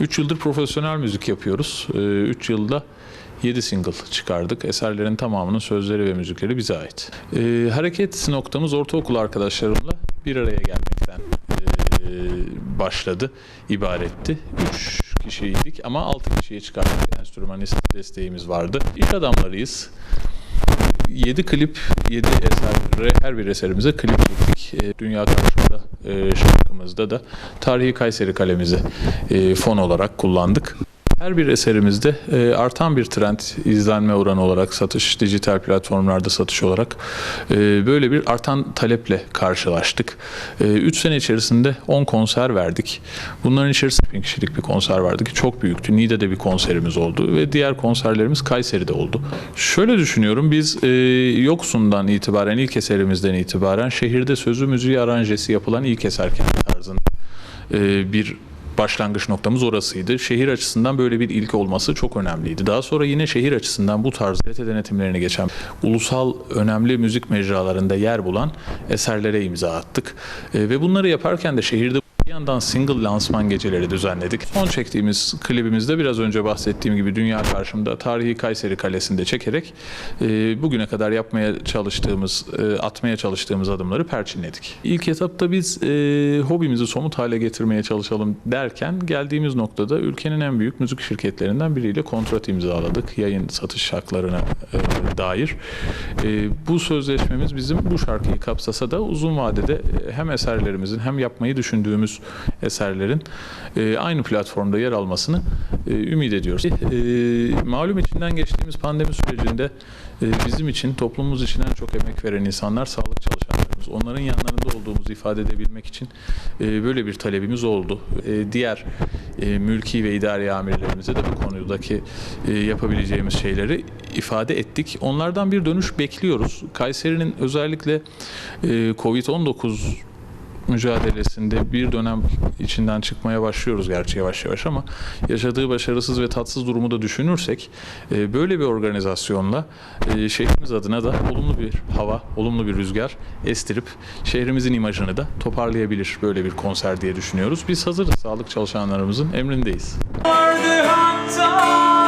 3 yıldır profesyonel müzik yapıyoruz. 3 yılda 7 single çıkardık. Eserlerin tamamının sözleri ve müzikleri bize ait. Ee, hareket noktamız ortaokul arkadaşlarımla bir araya gelmekten ee, başladı, ibaretti. 3 kişiydik ama 6 kişiye çıkardık. Enstrümanist desteğimiz vardı. İş adamlarıyız. 7 klip, 7 eser, her bir eserimize klip çektik. E, Dünya Karşımda e, şarkımızda da Tarihi Kayseri kalemizi e, fon olarak kullandık. Her bir eserimizde e, artan bir trend izlenme oranı olarak satış, dijital platformlarda satış olarak e, böyle bir artan taleple karşılaştık. 3 sene içerisinde 10 konser verdik. Bunların içerisinde bin kişilik bir konser vardı ki çok büyüktü. Niğde'de bir konserimiz oldu ve diğer konserlerimiz Kayseri'de oldu. Şöyle düşünüyorum biz e, Yoksun'dan itibaren ilk eserimizden itibaren şehirde sözü müziği aranjesi yapılan ilk eser tarzında e, bir başlangıç noktamız orasıydı. Şehir açısından böyle bir ilk olması çok önemliydi. Daha sonra yine şehir açısından bu tarz TRT denetimlerine geçen ulusal önemli müzik mecralarında yer bulan eserlere imza attık. E, ve bunları yaparken de şehirde bir yandan single lansman geceleri düzenledik. Son çektiğimiz klibimizde biraz önce bahsettiğim gibi dünya karşımda tarihi Kayseri Kalesi'nde çekerek e, bugüne kadar yapmaya çalıştığımız, e, atmaya çalıştığımız adımları perçinledik. İlk etapta biz e, hobimizi somut hale getirmeye çalışalım derken geldiğimiz noktada ülkenin en büyük müzik şirketlerinden biriyle kontrat imzaladık yayın satış haklarına e, dair. E, bu sözleşmemiz bizim bu şarkıyı kapsasa da uzun vadede e, hem eserlerimizin hem yapmayı düşündüğümüz eserlerin e, aynı platformda yer almasını e, ümit ediyoruz. E, malum içinden geçtiğimiz pandemi sürecinde e, bizim için, toplumumuz için en çok emek veren insanlar sağlık çalışanlarımız. Onların yanlarında olduğumuzu ifade edebilmek için e, böyle bir talebimiz oldu. E, diğer e, mülki ve idari amirlerimize de bu konudaki e, yapabileceğimiz şeyleri ifade ettik. Onlardan bir dönüş bekliyoruz. Kayseri'nin özellikle e, Covid-19 mücadelesinde bir dönem içinden çıkmaya başlıyoruz gerçi yavaş yavaş ama yaşadığı başarısız ve tatsız durumu da düşünürsek e, böyle bir organizasyonla e, şehrimiz adına da olumlu bir hava, olumlu bir rüzgar estirip şehrimizin imajını da toparlayabilir böyle bir konser diye düşünüyoruz. Biz hazırız. Sağlık çalışanlarımızın emrindeyiz. vardı hatta